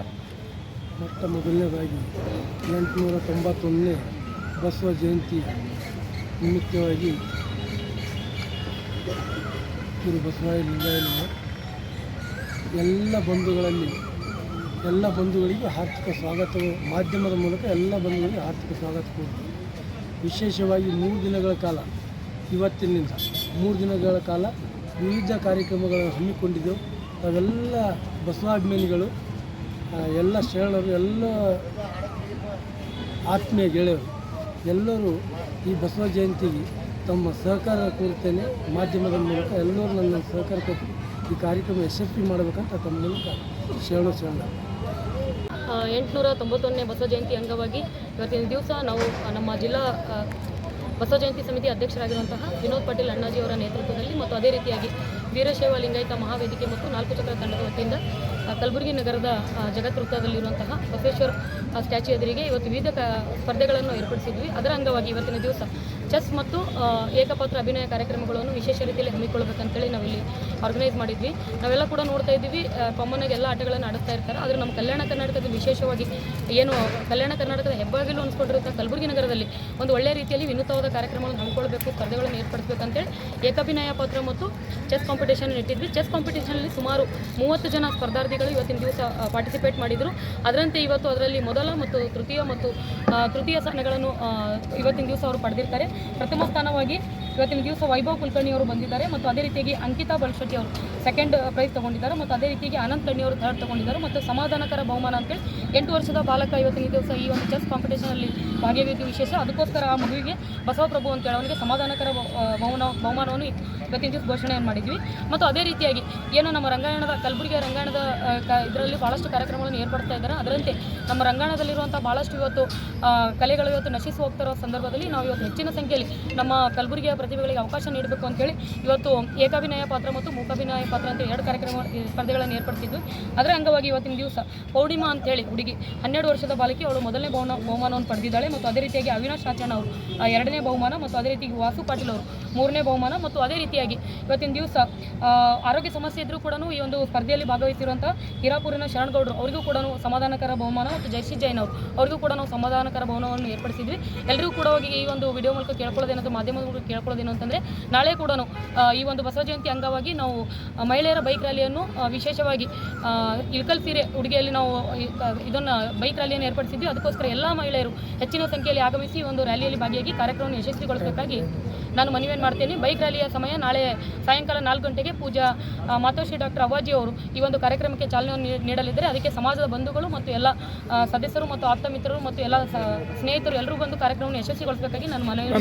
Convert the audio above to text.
ಮೊಟ್ಟ ಮೊದಲನೇದಾಗಿ ಎಂಟುನೂರ ತೊಂಬತ್ತೊಂದನೇ ಬಸವ ಜಯಂತಿ ನಿಮಿತ್ತವಾಗಿ ಗುರು ಬಸವರಾಯ ಎಲ್ಲ ಬಂಧುಗಳಲ್ಲಿ, ಎಲ್ಲ ಬಂಧುಗಳಿಗೆ ಆರ್ಥಿಕ ಸ್ವಾಗತ ಮಾಧ್ಯಮದ ಮೂಲಕ ಎಲ್ಲ ಬಂಧುಗಳಿಗೆ ಆರ್ಥಿಕ ಸ್ವಾಗತ ಕೊಡ್ತೀವಿ ವಿಶೇಷವಾಗಿ ಮೂರು ದಿನಗಳ ಕಾಲ ಇವತ್ತಿನಿಂದ, ಮೂರು ದಿನಗಳ ಕಾಲ ವಿವಿಧ ಕಾರ್ಯಕ್ರಮಗಳನ್ನು ಹಮ್ಮಿಕೊಂಡಿದ್ದೆವು. ಅವೆಲ್ಲ ಬಸವಾಭಿಮಾನಿಗಳು ಎಲ್ಲ ಶರಣರು ಎಲ್ಲ ಆತ್ಮೀಯ ಗೆಳೆಯರು, ಎಲ್ಲರೂ ಈ ಬಸವ ಜಯಂತಿಗೆ ತಮ್ಮ ಸಹಕಾರ ಕೊಡ್ತೇನೆ ಮಾಧ್ಯಮದ ಮೂಲಕ ಎಲ್ಲರೂ ನನ್ನ ಸಹಕಾರ ಕೊಟ್ಟು ಈ ಕಾರ್ಯಕ್ರಮ ಯಶಸ್ವಿ ಮಾಡಬೇಕಂತ ತಮ್ಮ ಮೂಲಕ ಶರಣ ಶರಣ. ಎಂಟುನೂರ ತೊಂಬತ್ತೊಂದನೇ ಬಸವ ಜಯಂತಿ ಅಂಗವಾಗಿ ಇವತ್ತಿನ ದಿವಸ ನಾವು ನಮ್ಮ ಜಿಲ್ಲಾ ಬಸವ ಜಯಂತಿ ಸಮಿತಿ ಅಧ್ಯಕ್ಷರಾಗಿರುವಂತಹ ವಿನೋದ್ ಪಾಟೀಲ್ ಅಣ್ಣಾಜಿ ಅವರ ನೇತೃತ್ವದಲ್ಲಿ ಮತ್ತು ಅದೇ ರೀತಿಯಾಗಿ ವೀರಶೈವ ಲಿಂಗಾಯತ ಮಹಾವೇದಿಕೆ ಮತ್ತು ನಾಲ್ಕು ಚಕ್ರ ತಂಡದ ವತಿಯಿಂದ ಕಲಬುರಗಿ ನಗರದ ಜಗತ್ ವೃತ್ತದಲ್ಲಿರುವಂತಹ ಬಸವೇಶ್ವರ ಸ್ಟ್ಯಾಚ್ಯು ಎದುರಿಗೆ ಇವತ್ತು ವಿವಿಧ ಕ, ಸ್ಪರ್ಧೆಗಳನ್ನು ಏರ್ಪಡಿಸಿದ್ವಿ. ಅದರ ಅಂಗವಾಗಿ ಇವತ್ತಿನ ದಿವಸ ಚೆಸ್ ಮತ್ತು ಏಕಪಾತ್ರ ಅಭಿನಯ ಕಾರ್ಯಕ್ರಮಗಳನ್ನು ವಿಶೇಷ ರೀತಿಯಲ್ಲಿ ಹಮ್ಮಿಕೊಳ್ಬೇಕಂತೇಳಿ ನಾವಿಲ್ಲಿ ಆರ್ಗನೈಸ್ ಮಾಡಿದ್ವಿ. ನಾವೆಲ್ಲ ಕೂಡ ನೋಡ್ತಾ ಇದ್ದೀವಿ ಕಾಮನ್ ಎಲ್ಲ ಆಟಗಳನ್ನು ಆಡಿಸ್ತಾ ಇರ್ತಾರೆ. ಆದರೆ ನಮ್ಮ ಕಲ್ಯಾಣ ಕರ್ನಾಟಕದ ವಿಶೇಷವಾಗಿ ಏನು, ಕಲ್ಯಾಣ ಕರ್ನಾಟಕದ ಹೆಬ್ಬಾಗಿಲು ಅನ್ಸ್ಕೊಂಡಿರುವಂಥ ಕಲಬುರಗಿ ನಗರದಲ್ಲಿ ಒಂದು ಒಳ್ಳೆಯ ರೀತಿಯಲ್ಲಿ ವಿನೂತವಾದ ಕಾರ್ಯಕ್ರಮಗಳನ್ನು ಹಮ್ಮಿಕೊಳ್ಬೇಕು ಸ್ಪರ್ಧೆಗಳನ್ನು ಏರ್ಪಡಿಸಬೇಕಂತೇಳಿ ಏಕಾಭಿನಯ ಪಾತ್ರ ಮತ್ತು ಚೆಸ್ ಕಾಂಪಿಟೇಷನ್ ಇಟ್ಟಿದ್ವಿ. ಚೆಸ್ ಕಾಂಪಿಟೇಷನಲ್ಲಿ ಸುಮಾರು ಮೂವತ್ತು ಜನ ಸ್ಪರ್ಧಾರ್ಥಿಗಳು ಇವತ್ತಿನ ದಿವಸ ಪಾರ್ಟಿಸಿಪೇಟ್ ಮಾಡಿದರು. ಅದರಂತೆ ಇವತ್ತು ಅದರಲ್ಲಿ ಮೊದಲ ಮತ್ತು ತೃತೀಯ ಮತ್ತು ತೃತೀಯ ಸ್ಥಾನಗಳನ್ನು ಇವತ್ತಿನ ದಿವಸ ಅವರು ಪಡೆದಿರ್ತಾರೆ. ಪ್ರಥಮ ಸ್ಥಾನವಾಗಿ ಇವತ್ತಿನ ದಿವಸ ವೈಭವ್ ಕುಲಕರ್ಣಿ ಅವರು ಬಂದಿದ್ದಾರೆ ಮತ್ತು ಅದೇ ರೀತಿಯಾಗಿ ಅಂಕಿತಾ ಬಲ್ಶೆಟ್ಟಿ ಅವರು ಸೆಕೆಂಡ್ ಪ್ರೈಸ್ ತಗೊಂಡಿದ್ದಾರೆ ಮತ್ತು ಅದೇ ರೀತಿಯಾಗಿ ಅನಂತ್ ಕಣ್ಣಿ ಅವರು ಥರ್ಡ್ ತಗೊಂಡಿದ್ದಾರೆ ಮತ್ತು ಸಮಾಧಾನಕರ ಬಹುಮಾನ ಅಂತೇಳಿ ಎಂಟು ವರ್ಷದ ಬಾಲಕ ಇವತ್ತಿನ ದಿವಸ ಈ ಒಂದು ಚೆಸ್ ಕಾಂಪಿಟೇಷನಲ್ಲಿ ಭಾಗಿಯಾಗಿದ್ದು ವಿಶೇಷ. ಅದಕ್ಕೋಸ್ಕರ ಆ ಮಗುವಿಗೆ ಬಸವಪ್ರಭು ಅಂತೇಳಿ ಅವನಿಗೆ ಸಮಾಧಾನಕರ ಬಹುಮಾನ, ಬಹುಮಾನವನ್ನು ಇವತ್ತಿನ ದಿವಸ ಘೋಷಣೆಯನ್ನು ಮಾಡಿದ್ವಿ. ಮತ್ತು ಅದೇ ರೀತಿಯಾಗಿ ಏನು ನಮ್ಮ ರಂಗಾಯಣದ ಕಲಬುರಗಿಯ ರಂಗಾಯಣದ ಇದರಲ್ಲಿ ಭಾಳಷ್ಟು ಕಾರ್ಯಕ್ರಮಗಳನ್ನು ಏರ್ಪಡ್ತಾ ಇದ್ದಾರೆ. ಅದರಂತೆ ನಮ್ಮ ರಂಗಾಣದಲ್ಲಿರುವಂಥ ಭಾಳಷ್ಟು ಇವತ್ತು ಕಲೆಗಳು ಇವತ್ತು ನಶಿಸಿ ಹೋಗ್ತಿರೋ ಸಂದರ್ಭದಲ್ಲಿ ನಾವು ಇವತ್ತು ಹೆಚ್ಚಿನ ಸಂಖ್ಯೆಯಲ್ಲಿ ನಮ್ಮ ಕಲಬುರಗಿಯ ಪ್ರತಿಭೆಗಳಿಗೆ ಅವಕಾಶ ನೀಡಬೇಕು ಅಂತೇಳಿ ಇವತ್ತು ಏಕಾಭಿನಯ ಪಾತ್ರ ಮತ್ತು ಮೂಕಾಭಿನಯ ಪಾತ್ರ ಅಂತ ಎರಡು ಕಾರ್ಯಕ್ರಮ ಸ್ಪರ್ಧೆಗಳನ್ನು ಏರ್ಪಡಿಸಿದ್ವಿ. ಅದರ ಅಂಗವಾಗಿ ಇವತ್ತಿನ ದಿವಸ ಪೌರ್ಣಿಮಾ ಅಂತೇಳಿ ಹುಡುಗಿ, ಹನ್ನೆರಡು ವರ್ಷದ ಬಾಲಕಿ, ಅವಳು ಮೊದಲನೇ ಬಹುಮಾನ, ಬಹುಮಾನವನ್ನು ಪಡೆದಿದ್ದಾಳೆ. ಮತ್ತು ಅದೇ ರೀತಿಯಾಗಿ ಅವಿನಾಶ್ ಆಚರಣ ಅವರು ಎರಡನೇ ಬಹುಮಾನ ಮತ್ತು ಅದೇ ರೀತಿಯಾಗಿ ವಾಸು ಪಾಟೀಲ್ ಅವರು ಮೂರನೇ ಬಹುಮಾನ ಮತ್ತು ಅದೇ ರೀತಿಯಾಗಿ ಇವತ್ತಿನ ದಿವಸ ಆರೋಗ್ಯ ಸಮಸ್ಯೆ ಇದ್ದರೂ ಕೂಡ ಈ ಒಂದು ಸ್ಪರ್ಧೆಯಲ್ಲಿ ಭಾಗವಹಿಸಿರುವಂಥ ಹಿರಾಪುರಿನ ಶರಣಗೌಡರು ಅವರಿಗೂ ಕೂಡ ಸಮಾಧಾನಕರ ಬಹುಮಾನ ಮತ್ತು ಜಯಶ್ರೀ ಜೈನ್ ಅವರು ಅವರಿಗೂ ಕೂಡ ನಾವು ಸಮಾಧಾನಕರ ಬಹುಮಾನವನ್ನು ಏರ್ಪಡಿಸಿದ್ವಿ. ಎಲ್ಲರಿಗೂ ಕೂಡ ಹೋಗಿ ಈ ಒಂದು ವಿಡಿಯೋ ಮೂಲಕ ಕೇಳ್ಕೊಳ್ಳೋದೇನಂತ ಮಾಧ್ಯಮದ ಮೂಲಕ ಕೇಳ್ಕೊಳ್ಳೋದೇನು ಅಂತಂದರೆ, ನಾಳೆ ಕೂಡ ಈ ಒಂದು ಬಸವ ಜಯಂತಿ ಅಂಗವಾಗಿ ನಾವು ಮಹಿಳೆಯರ ಬೈಕ್ ರ್ಯಾಲಿಯನ್ನು ವಿಶೇಷವಾಗಿ ಇಳಕಲ್ ಸೀರೆ ಉಡುಗೆಯಲ್ಲಿ ನಾವು ಇದನ್ನು ಬೈಕ್ ರ್ಯಾಲಿಯನ್ನು ಏರ್ಪಡಿಸಿದ್ವಿ. ಅದಕ್ಕೋಸ್ಕರ ಎಲ್ಲ ಮಹಿಳೆಯರು ಹೆಚ್ಚಿನ ಸಂಖ್ಯೆಯಲ್ಲಿ ಆಗಮಿಸಿ ಒಂದು ರ್ಯಾಲಿಯಲ್ಲಿ ಭಾಗಿಯಾಗಿ ಕಾರ್ಯಕ್ರಮವನ್ನು ಯಶಸ್ವಿಗೊಳಿಸಬೇಕಾಗಿ ನಾನು ಮನವಿಯನ್ನು ಮಾಡ್ತೇನೆ. ಬೈಕ್ ರ್ಯಾಲಿಯ ಸಮಯ ನಾಳೆ ಸಾಯಂಕಾಲ ನಾಲ್ಕು ಗಂಟೆಗೆ ಪೂಜಾ ಮಾತೋಶ್ರೀ ಡಾಕ್ಟರ್ ಅವಾಜಿ ಅವರು ಈ ಒಂದು ಕಾರ್ಯಕ್ರಮಕ್ಕೆ ಚಾಲನೆ ನೀಡಲಿದ್ದಾರೆ. ಅದಕ್ಕೆ ಸಮಾಜದ ಬಂಧುಗಳು ಮತ್ತು ಎಲ್ಲ ಸದಸ್ಯರು ಮತ್ತು ಆಪ್ತ ಮಿತ್ರರು ಮತ್ತು ಎಲ್ಲ ಸ್ನೇಹಿತರು ಎಲ್ಲರೂ ಬಂದು ಕಾರ್ಯಕ್ರಮವನ್ನು ಯಶಸ್ವಿಗೊಳಿಸಬೇಕಾಗಿ ನಾನು ಮನವಿ